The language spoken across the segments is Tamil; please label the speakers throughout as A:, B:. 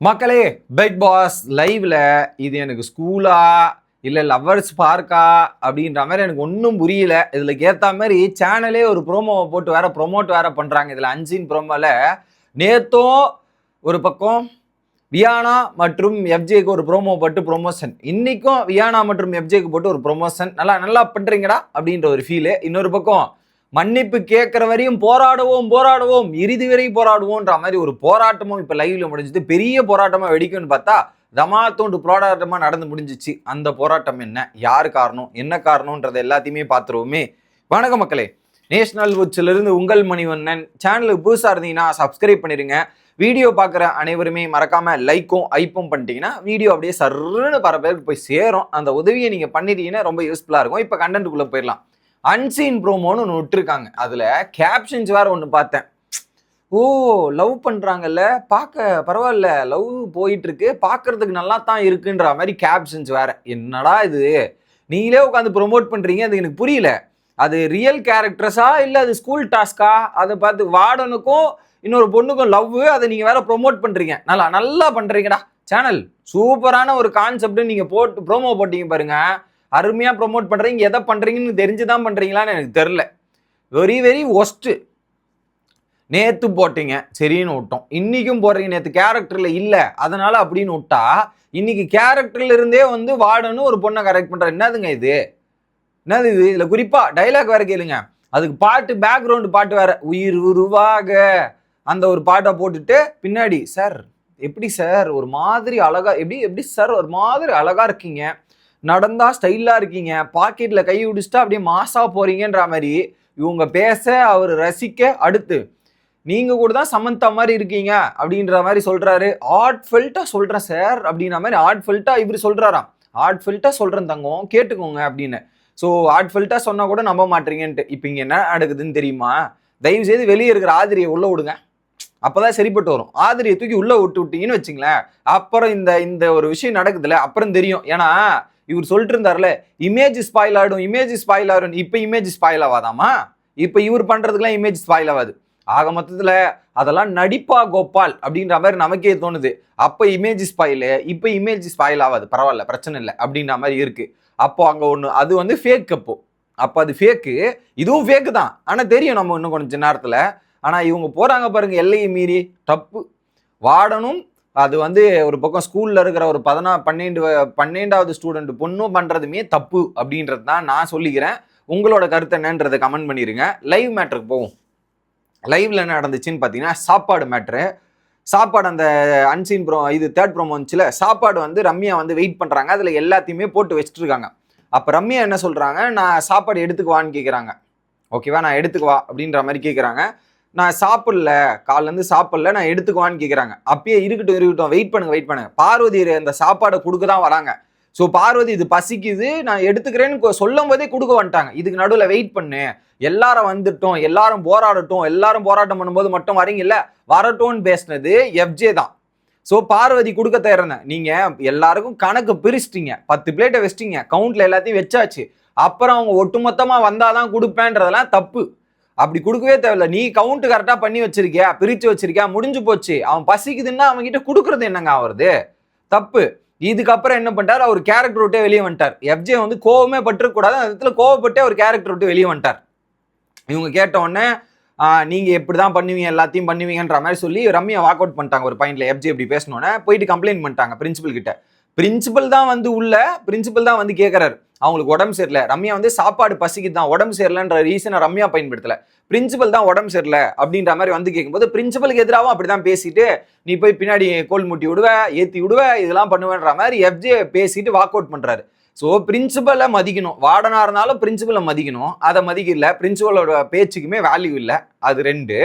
A: மக்களே பிக் பாஸ் லைவ்ல இது எனக்கு ஸ்கூலா இல்லை லவ்வர்ஸ் பார்க்கா அப்படின்ற மாதிரி எனக்கு ஒன்றும் புரியல. இதில் ஏற்ற மாதிரி சேனலே ஒரு ப்ரோமோவை போட்டு வேற ப்ரோமோட் வேற பண்ணுறாங்க இதில் அஞ்சின் ப்ரோமோவில் நேத்தும் ஒரு பக்கம் வியானா மற்றும் எஃப்ஜேக்கு ஒரு ப்ரோமோ போட்டு ப்ரொமோஷன் இன்னைக்கும் வியானா மற்றும் எஃப்ஜேக்கு போட்டு ஒரு ப்ரொமோஷன் நல்லா நல்லா பண்ணுறீங்கடா அப்படின்ற ஒரு ஃபீலு இன்னொரு பக்கம் மன்னிப்பு கேட்குற வரையும் போராடுவோம் போராடுவோம். இறுதி வரை போராடுவோம்ன்ற மாதிரி ஒரு போராட்டமும் இப்போ லைவ்ல முடிஞ்சது. பெரிய போராட்டமாக வெடிக்கும்னு பார்த்தா தமாத்தோண்டு போராட்டமாக நடந்து முடிஞ்சிச்சு. அந்த போராட்டம் என்ன? யார் காரணம்? என்ன காரணம்ன்றதை எல்லாத்தையுமே பார்த்துருவோமே. வணக்கம் மக்களே. நேஷனல் உச்சில இருந்து உங்கள் மணிவண்ணன். சேனலுக்கு புதுசாக இருந்தீங்கன்னா சப்ஸ்கிரைப் பண்ணிடுங்க வீடியோ பார்க்குற அனைவருமே மறக்காமல் லைக்கும் ஐப்பும் பண்ணிட்டீங்கன்னா வீடியோ அப்படியே சர்ன்னு பல பேருக்கு போய் சேரும். அந்த உதவியை நீங்கள் பண்ணிட்டீங்கன்னா ரொம்ப யூஸ்ஃபுல்லாக இருக்கும். இப்போ கண்டென்ட்டுக்குள்ளே போயிடலாம். அன்சீன் ப்ரோமோன்னு ஒன்று விட்டுருக்காங்க. அதில் கேப்ஷன்ஸ் வேறு ஒன்று பார்த்தேன். ஓ லவ் பண்ணுறாங்கல்ல பார்க்க பரவாயில்ல. லவ் போயிட்டுருக்கு. பார்க்குறதுக்கு பார்க்கறதுக்கு நல்லா தான் இருக்குன்ற மாதிரி கேப்ஷன்ஸ் வேறு. என்னடா இது? நீங்களே உட்காந்து ப்ரோமோட் பண்ணுறீங்க அது எனக்கு புரியல. அது ரியல் கேரக்டர்ஸா இல்லை அது ஸ்கூல் டாஸ்கா அதை பார்த்து வார்டனுக்கும் இன்னொரு பொண்ணுக்கும் லவ் அதை நீங்கள் வேற ப்ரொமோட் பண்ணுறீங்க நல்லா நல்லா பண்ணுறீங்கடா சேனல் சூப்பரான ஒரு கான்செப்ட் நீங்கள் போட்டு ப்ரோமோ போட்டீங்க பாருங்கள் அருமையாக ப்ரொமோட் பண்ணுறீங்க எதை பண்ணுறீங்கன்னு தெரிஞ்சு தான் பண்ணுறீங்களான்னு எனக்கு தெரில வெரி வெரி ஒஸ்ட்டு நேற்று போட்டீங்க சரின்னு விட்டோம். இன்றைக்கும் போடுறீங்க நேற்று கேரக்டரில் இல்லை அதனால் அப்படின்னு விட்டா இன்னைக்கு கேரக்டர்ல இருந்தே வந்து வார்டன்னு ஒரு பொண்ணை கரெக்ட் பண்ற என்னதுங்க இது? என்னது இது? இதில் குறிப்பாக டைலாக் வேறு கேளுங்க. அதுக்கு பாட்டு பேக்ரவுண்டு பாட்டு வேறு. உயிர் உருவாக. அந்த ஒரு பாட்டை போட்டுட்டு பின்னாடி சார் எப்படி சார்? ஒரு மாதிரி அழகாக எப்படி எப்படி சார்? ஒரு மாதிரி அழகாக இருக்கீங்க. நடந்தா ஸ்டைலாக இருக்கீங்க. பாக்கெட்டில் கை விடிச்சிட்டா அப்படியே மாசா போறீங்கன்ற மாதிரி இவங்க பேச அவர் ரசிக்க அடுத்து நீங்க கூட தான் சமந்தா மாதிரி இருக்கீங்க அப்படின்ற மாதிரி சொல்றாரு. ஆர்ட் ஃபெல்ட்டா சொல்றேன் சார் அப்படின்ற மாதிரி ஆர்ட் ஃபெல்ட்டா இவர் சொல்றாராம். ஆர்ட் ஃபெல்ட்டா சொல்றேன் தங்கம் கேட்டுக்கோங்க அப்படின்னு. ஸோ ஆர்ட் ஃபெல்ட்டா சொன்னா கூட நம்ப மாட்டீங்கன்ட்டு. இப்போ இங்க என்ன நடக்குதுன்னு தெரியுமா? தயவு செய்து வெளியே இருக்கிற ஆதிரியை உள்ள விடுங்க. அப்பதான் சரிப்பட்டு வரும். ஆதிரியை தூக்கி உள்ளே விட்டு விட்டீங்கன்னு வச்சுங்களேன். அப்புறம் இந்த இந்த ஒரு விஷயம் நடக்குதுல்ல அப்புறம் தெரியும். ஏன்னா இவர் சொல்லிட்டு இருந்தார்ல இமேஜ் ஸ்பாயில் ஆகிடும் இமேஜ் ஸ்பாயில் ஆகிடும் இப்போ இமேஜ் ஸ்பாயில் ஆகாதாமா இப்போ இவர் பண்ணுறதுக்குலாம் இமேஜ் ஸ்பாயில் ஆகாது ஆக மொத்தத்தில் அதெல்லாம் நடிப்பா கோபால் அப்படின்ற மாதிரி நமக்கே தோணுது. அப்போ இமேஜ் ஸ்பாயில் இப்போ இமேஜ் ஸ்பாயில் ஆகாது பரவாயில்ல பிரச்சனை இல்லை அப்படின்ற மாதிரி இருக்குது அப்போ அங்கே ஒன்று அது வந்து ஃபேக் அப்போ அப்போ அது ஃபேக்கு இதுவும் ஃபேக்கு தான். ஆனால் தெரியும் நம்ம இன்னும் கொஞ்சம் நேரத்தில். ஆனால் இவங்க போகிறாங்க பாருங்கள் எல்லையை மீறி தப்பு. வார்டனும் அது வந்து ஒரு பக்கம் ஸ்கூலில் இருக்கிற ஒரு பதினா பன்னெண்டு பன்னெண்டாவது ஸ்டூடெண்ட் பொண்ணும் பண்ணுறதுமே தப்பு அப்படின்றது தான் நான் சொல்லிக்கிறேன். உங்களோட கருத்து என்னன்றதை கமெண்ட் பண்ணிடுங்க லைவ் மேட்ருக்கு போவோம். லைவ்ல என்ன நடந்துச்சுன்னு பார்த்தீங்கன்னா சாப்பாடு மேட்ரு சாப்பாடு அந்த அன்சீன் ப்ரோ இது தேர்ட் ப்ரோமோ வந்துச்சுல சாப்பாடு வந்து ரம்யா வந்து வெயிட் பண்ணுறாங்க அதில் எல்லாத்தையுமே போட்டு வச்சுட்ருக்காங்க அப்போ ரம்யா என்ன சொல்கிறாங்க நான் சாப்பாடு எடுத்துக்குவான்னு கேட்குறாங்க ஓகேவா நான் எடுத்துக்குவா அப்படின்ற மாதிரி கேட்குறாங்க நான் சாப்பிடல காலேருந்து சாப்பிடல நான் எடுத்துக்குவான்னு கேட்குறாங்க அப்பயே இருக்கட்டும் இருக்கட்டும் வெயிட் பண்ணுங்க வெயிட் பண்ணுங்க. பார்வதி அந்த சாப்பாடை கொடுக்க தான் வராங்க. ஸோ பார்வதி இது பசிக்குது நான் எடுத்துக்கிறேன்னு கொ- சொல்லும் போதே கொடுக்க வந்துட்டாங்க. இதுக்கு நடுவில் வெயிட் பண்ணு. எல்லாரும் வந்துட்டோம் எல்லாரும் போராடட்டும் எல்லாரும் போராட்டம் பண்ணும்போது மட்டும் வரீங்கல்ல? வரட்டும்னு பேசினது எஃப்ஜே தான். ஸோ பார்வதி கொடுக்க தயாரிந்தேன் நீங்கள் எல்லாருக்கும் கணக்கு பிரிச்சிட்டிங்க. பத்து பிளேட்டை வச்சிட்டிங்க. கவுண்டில் எல்லாத்தையும் வச்சாச்சு. அப்புறம் அவங்க ஒட்டுமொத்தமாக வந்தால் தான் கொடுப்பேன்றதெல்லாம் தப்பு. அப்படி கொடுக்கவே தேவையில்ல. நீ கவுண்ட் கரெக்டாக பண்ணி வச்சிருக்கியா? பிரித்து வச்சிருக்கியா? முடிஞ்சு போச்சு. அவன் பசிக்குதுன்னா அவன் கொடுக்குறது என்னங்க ஆகுறது தப்பு. இதுக்கப்புறம் என்ன பண்ணிட்டார்? அவர் கேரக்டர் விட்டே வெளியே வந்துட்டார். எஃப்ஜே வந்து கோவமே பட்டுறக்கூடாது அந்த இடத்துல கோவப்பட்டே அவர் கேரக்டர் விட்டு வெளியே வந்துட்டார். இவங்க கேட்ட உடனே நீங்கள் எப்படி தான் பண்ணுவீங்க எல்லாத்தையும் பண்ணுவீங்கன்ற மாதிரி சொல்லி ரம்யா வாக் அவுட் பண்ணிட்டாங்க ஒரு பாயிண்ட்ல எஃப்ஜே இப்படி பேசணுன்னே போயிட்டு கம்ப்ளைண்ட் பண்ணிட்டாங்க பிரின்சிபல் கிட்ட. பிரின்சிபல் தான் வந்து உள்ள பிரின்சிபல் தான் வந்து கேட்குறாரு அவங்களுக்கு உடம்பு சரியில்லை. ரம்யா வந்து சாப்பாடு பசிக்கு தான். உடம்பு சரியில்லைன்ற ரீசனை ரம்யா பயன்படுத்தல. பிரின்சிபல் தான் உடம்பு சரியில்லை அப்படின்ற மாதிரி வந்து கேட்கும்போது பிரின்சிபலுக்கு எதிராகவும் அப்படிதான் பேசிட்டு நீ போய் பின்னாடி கோல் முட்டி விடுவ ஏற்றி விடுவ இதெல்லாம் பண்ணுவேன்ற மாதிரி எஃப்ஜே பேசிட்டு வாக் அவுட் பண்ணுறாரு ஸோ பிரின்சிபலை மதிக்கணும். வார்டனாக இருந்தாலும் பிரின்சிபலை மதிக்கணும். அதை மதிக்கல. பிரின்சிபலோட பேச்சுக்குமே வேல்யூ இல்லை. அது ரெண்டு.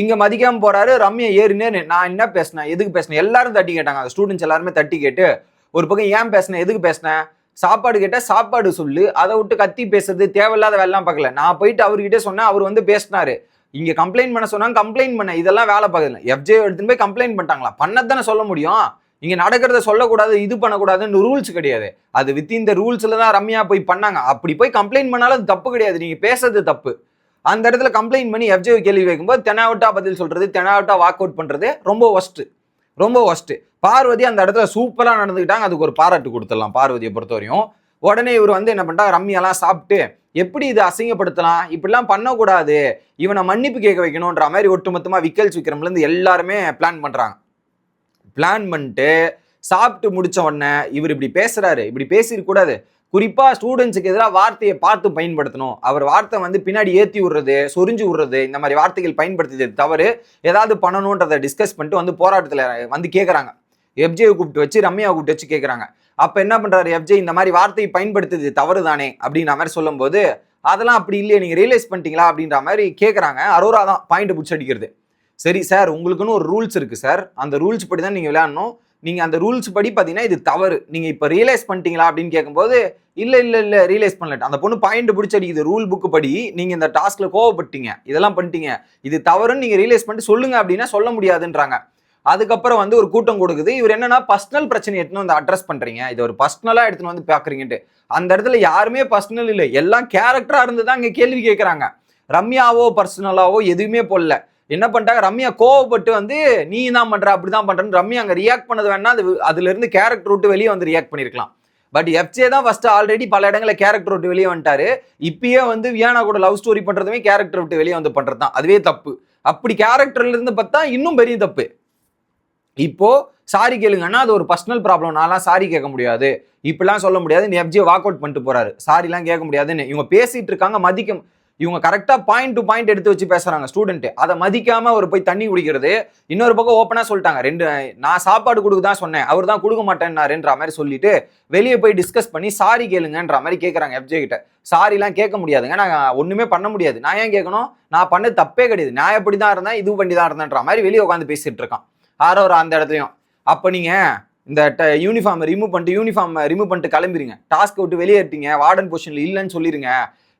A: இங்கே மதிக்காமல் போகிறாரு ரம்யா ஏறினே நான் என்ன பேசினேன்? எதுக்கு பேசினேன்? எல்லாரும் தட்டி கேட்டாங்க. அந்த ஸ்டூடெண்ட்ஸ் எல்லாருமே தட்டி கேட்டு ஒரு பக்கம் ஏன் பேசினேன்? எதுக்கு பேசினேன்? சாப்பாடு கேட்டால் சாப்பாடு சொல்லு அதை விட்டு கத்தி பேசுறது தேவையில்லாத வேலைலாம் பார்க்கல. நான் போயிட்டு அவர்கிட்ட சொன்னேன் அவர் வந்து பேசினாரு. இங்கே கம்ப்ளைண்ட் பண்ண சொன்னாங்க கம்ப்ளைண்ட் பண்ண இதெல்லாம் வேலை பார்க்கல. எஃப்ஜே எடுத்துன்னு போய் கம்ப்ளைண்ட் பண்ணிட்டாங்களா பண்ணதானே சொல்ல முடியும்? இங்கே நடக்கிறத சொல்லக்கூடாது இது பண்ணக்கூடாதுன்னு ரூல்ஸ் கிடையாது. அது வித்தின் த ரூல்ஸில் தான் ரம்யா போய் பண்ணாங்க. அப்படி போய் கம்ப்ளைண்ட் பண்ணாலும் அது தப்பு கிடையாது. நீங்கள் பேசுறது தப்பு. அந்த இடத்துல கம்ப்ளைண்ட் பண்ணி எஃப்ஜே கேள்வி வைக்கும்போது தெனாவட்டா பதில் சொல்கிறது தெனாவட்டா வாக் அவுட் பண்ணுறது ரொம்ப ஒஸ்ட்டு ரொம்ப ஒஸ்ட்டு பார்வதி அந்த இடத்துல சூப்பராக நடந்துக்கிட்டாங்க. அதுக்கு ஒரு பாராட்டு கொடுத்துடலாம் பார்வதியை பொறுத்தவரையும். உடனே இவர் வந்து என்ன பண்ணிட்டாங்க ரம்யாலாம் சாப்பிட்டு எப்படி இது அசிங்கப்படுத்தலாம்? இப்படிலாம் பண்ணக்கூடாது. இவனை மன்னிப்பு கேட்க வைக்கணுன்ற மாதிரி ஒட்டுமொத்தமாக விக்கல்ஸ் விக்ரம்லேருந்து எல்லாருமே பிளான் பண்ணுறாங்க பிளான் பண்ணிட்டு சாப்பிட்டு முடிச்ச உடனே இவர் இப்படி பேசுகிறாரு இப்படி பேசியிருக்கூடாது குறிப்பாக ஸ்டூடெண்ட்ஸுக்கு எதிராக வார்த்தையை பார்த்து பயன்படுத்தணும். அவர் வார்த்தை வந்து பின்னாடி ஏற்றி விடுறது சொரிஞ்சு விடுறது இந்த மாதிரி வார்த்தைகள் பயன்படுத்தியது தவறு. ஏதாவது பண்ணணுன்றதை டிஸ்கஸ் பண்ணிட்டு வந்து போராட்டத்தில் வந்து கேட்குறாங்க எஃப்ஜேயை கூப்பிட்டு வச்சு ரம்யாவை கூப்பிட்டு வச்சு கேட்குறாங்க அப்போ என்ன பண்ணுறாரு எஃப்ஜே இந்த மாதிரி வார்த்தையை பயன்படுத்துது தவறு தானே அப்படின்ற மாதிரி சொல்லும்போது அதெல்லாம் அப்படி இல்லையே நீங்கள் ரியலைஸ் பண்ணிட்டீங்களா? அப்படின்ற மாதிரி கேட்குறாங்க அரோரா தான் பாயிண்ட் பிடிச்சி அடிக்கிறது. சரி சார் உங்களுக்குன்னு ஒரு ரூல்ஸ் இருக்குது சார் அந்த ரூல்ஸ் படி தான் நீங்கள் விளையாடணும். நீங்கள் அந்த ரூல்ஸ் படி பார்த்தீங்கன்னா இது தவறு. நீங்கள் இப்போ ரியலைஸ் பண்ணிட்டீங்களா அப்படின்னு கேட்கும்போது இல்லை இல்லை இல்லை ரியலைஸ் பண்ணல அந்த பொண்ணு பாயிண்ட் பிடிச்சி அடிக்குது ரூல் புக்கு படி. நீங்கள் இந்த டாஸ்கில் கோவப்பட்டீங்க. இதெல்லாம் பண்ணிட்டீங்க. இது தவறுன்னு நீங்கள் ரியலைஸ் பண்ணிட்டு சொல்லுங்கள் அப்படின்னா சொல்ல முடியாதுன்றாங்க. அதுக்கப்புறம் வந்து ஒரு கூட்டம் கொடுக்குது. இவர் என்னன்னா பர்சனல் பிரச்சனை எடுத்துன்னு வந்து அட்ரஸ் பண்றீங்க. இது ஒரு பர்சனலா எடுத்துன்னு வந்து பாக்குறீங்கன்ட்டு. அந்த இடத்துல யாருமே பர்சனல் இல்லை. எல்லாம் கேரக்டரா இருந்து தான் இங்க கேள்வி கேட்கறாங்க ரம்யாவோ பர்சனலாவோ எதுவுமே போடல. என்ன பண்ணிட்டாங்க? ரம்யா கோவப்பட்டு வந்து நீ தான் பண்ற அப்படிதான் பண்றேன்னு ரம்யா அங்க ரியாக்ட் பண்ணது வேணா அது அதுல இருந்து கேரக்டர் விட்டு வெளியே வந்து ரியாக்ட் பண்ணிருக்கலாம். பட் எஃப்ஜே தான் ஃபர்ஸ்ட் ஆல்ரெடி பல இடங்களில் கேரக்டர் விட்டு வெளியே வந்துட்டாரு. இப்பயே வந்து வியானா கூட லவ் ஸ்டோரி பண்றதுமே கேரக்டர் விட்டு வெளியே வந்து பண்றது தான் அதுவே தப்பு. அப்படி கேரக்டர்ல இருந்து பார்த்தா இன்னும் பெரிய தப்பு. இப்போ சாரி கேளுங்கன்னா அது ஒரு பர்சனல் ப்ராப்ளம் நான்லாம் சாரி கேட்க முடியாது. இப்படிலாம் சொல்ல முடியாது. நீ எஃப்ஜியை வாக் அவுட் பண்ணிட்டு போறாரு. சாரிலாம் கேட்க முடியாதுன்னு. இவங்க பேசிட்டு இருக்காங்க மதிக்க இவங்க கரெக்டாக பாயிண்ட் டு பாயிண்ட் எடுத்து வச்சு பேசுறாங்க ஸ்டூடெண்ட் அதை மதிக்காம அவர் போய் தண்ணி குடிக்கிறது. இன்னொரு பக்கம் ஓப்பனாக சொல்லிட்டாங்க ரெண்டு நான் சாப்பாடு கொடுக்க தான் சொன்னேன். அவர் தான் கொடுக்க மாட்டேன்னாருன்ற மாதிரி சொல்லிட்டு வெளியே போய் டிஸ்கஸ் பண்ணி சாரி கேளுங்கன்ற மாதிரி கேட்குறாங்க எஃப்ஜே கிட்ட. சாரிலாம் கேட்க முடியாதுங்க. நான் ஒன்றுமே பண்ண முடியாது. நான் ஏன் கேட்கணும்? நான் பண்ணது தப்பே கிடையாது. நான் எப்படி தான் இருந்தேன்? இது பண்ணி தான் இருந்தேன்ற மாதிரி வெளியே உட்காந்து பேசிட்டு இருக்கான். ஆரோ ஒரு அந்த இடத்துலையும். அப்போ நீங்கள் இந்த யூனிஃபார்ம் ரிமூவ் பண்ணிட்டு யூனிஃபார்ம் ரிமூவ் பண்ணிட்டு கிளம்பிருங்க. டாஸ்க் விட்டு வெளியேறிட்டீங்க வார்டன் பொசிஷனில் இல்லைன்னு சொல்லிடுங்க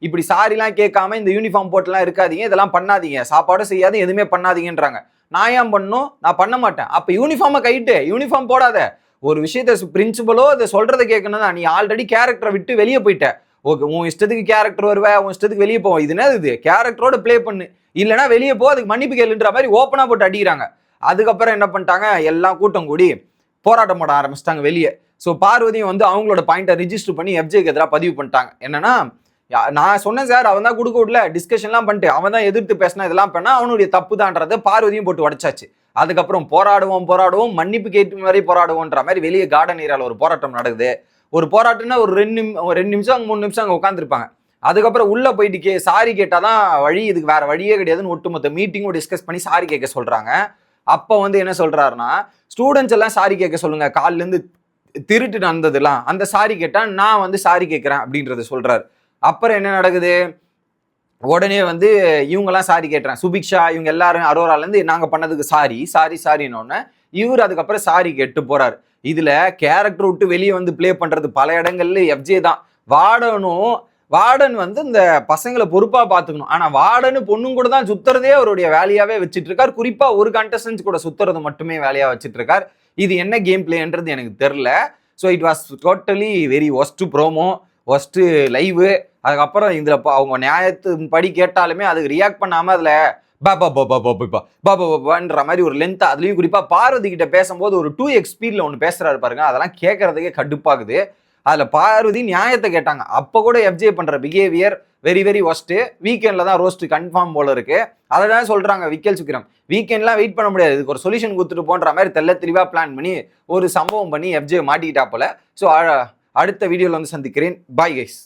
A: இப்படி சாரிலாம் கேட்காம இந்த யூனிஃபார்ம் போட்டுலாம் இருக்காதீங்க. இதெல்லாம் பண்ணாதீங்க. சாப்பாடும் செய்யாது எதுவுமே பண்ணாதீங்கன்றாங்க. நான் ஏன் பண்ணும் நான் பண்ண மாட்டேன். அப்போ யூனிஃபார்மை கைட்டு யூனிஃபார்ம் போடாத. ஒரு விஷயத்த பிரின்சிபலோ அதை சொல்கிறத கேட்கணும் நீ ஆல்ரெடி கேரக்டரை விட்டு வெளியே போயிட்ட. ஓகே உன் இஷ்டத்துக்கு கேரக்டர் வருவே உன் இஷ்டத்துக்கு வெளியே போவோம் இது என்ன இது? கேரக்டரோட ப்ளே பண்ணு. இல்லைன்னா வெளியே போ அதுக்கு மன்னிப்பு கேளுன்ற மாதிரி ஓப்பனாக போட்டு அடிக்கிறாங்க. அதுக்கப்புறம் என்ன பண்ணிட்டாங்க? எல்லாம் கூட்டம் கூடி போராட்டம் போட ஆரம்பிச்சிட்டாங்க வெளியே. ஸோ பார்வதியும் வந்து அவங்களோட பாயிண்ட்டை ரிஜிஸ்டர் பண்ணி எஃப்ஜேக்கு எதிராக பதிவு பண்ணிட்டாங்க. என்னன்னா யா- நான் சொன்னேன் சார் அவன் தான் கொடுக்க விடல டிஸ்கஷன்லாம் பண்ணிட்டு அவன் தான் எதிர்த்து பேசினா இதெல்லாம் பண்ணா அவனுடைய தப்பு தான்றதை பார்வதியும் போட்டு உடச்சாச்சு. அதுக்கப்புறம் போராடுவோம் போராடுவோம் மன்னிப்பு கேட்டு மாதிரி போராடுவோன்ற மாதிரி வெளியே கார்டன் ஏரியாவில் ஒரு போராட்டம் நடக்குது. ஒரு போராட்டம்னா ஒரு ரெண்டு நிமி ஒரு ரெண்டு நிமிஷம் அங்கே மூணு நிமிஷம் அங்கே உட்காந்துருப்பாங்க அதுக்கப்புறம் உள்ளே போயிட்டு கே சாரி கேட்டால் தான் வழி இதுக்கு வேறு வழியே கிடையாதுன்னு ஒட்டுமொத்த மீட்டிங்கும் டிஸ்கஸ் பண்ணி சாரி கேட்க சொல்கிறாங்க அப்போ வந்து என்ன சொல்கிறாருன்னா ஸ்டூடெண்ட்ஸ் எல்லாம் சாரி கேட்க சொல்லுங்க. காலிலேருந்து திருட்டு நடந்ததுலாம் அந்த சாரி கேட்டால் நான் வந்து சாரி கேட்குறேன் அப்படின்றத சொல்கிறார் அப்புறம் என்ன நடக்குது? உடனே வந்து இவங்கெல்லாம் சாரி கேட்டுறேன் சுபிக்ஷா இவங்க எல்லாரும் அரோராலேருந்து நாங்கள் பண்ணதுக்கு சாரி சாரி சாரின்னொன்னே இவர் அதுக்கப்புறம் சாரி கேட்டு போகிறார் இதில் கேரக்டர் விட்டு வெளியே வந்து ப்ளே பண்ணுறது பல இடங்கள்ல எஃப்ஜே தான். வாடனும் வார்டன் வந்து இந்த பசங்களை பொறுப்பாக பார்த்துக்கணும். ஆனால் வார்டனு பொண்ணும் கூட தான் சுத்துறதே அவருடைய வேலையாகவே வச்சுட்டு இருக்கார் குறிப்பாக ஒரு கண்டஸ்டன்ஸ் கூட சுத்துறது மட்டுமே வேலையாக வச்சுட்டு இருக்கார் இது என்ன கேம் பிளேன்றது எனக்கு தெரில. So it was totally very worst promo worst live அதுக்கப்புறம் இதில் அவங்க நியாயத்து படி கேட்டாலுமே அதுக்கு ரியாக்ட் பண்ணாமல் அதில் பாபா பாபா பாபா பாபா பாபான்ற மாதிரி ஒரு லென்த் அதுலேயும் குறிப்பாக பார்வதி கிட்ட பேசும்போது ஒரு டூ எக்ஸ் ஸ்பீடில் ஒன்று பேசுகிறாரு பாருங்க. அதெல்லாம் கேட்கறதுக்கே கடுப்பாகுது. அதில் பார்வதி நியாயத்தை கேட்டாங்க. அப்போ கூட எஃப்ஜே பண்ணுற பிஹேவியர் வெரி வெரி ஒஸ்ட்டு வீக்கெண்டில் தான் ரோஸ்ட் கன்ஃபார்ம் போல இருக்கு. அதை தான் சொல்கிறாங்க விக்கல் சுக்கிரம். வீக்கெண்ட்லாம் வெயிட் பண்ண முடியாது. இதுக்கு ஒரு சொல்யூஷன் கொடுத்துட்டு போன்ற மாதிரி தெல்ல தெளிவாக பிளான் பண்ணி ஒரு சம்பவம் பண்ணி எஃப்ஜே மாட்டிக்கிட்டா போல. ஸோ அடுத்த வீடியோவில் வந்து சந்திக்கிறேன். Bye guys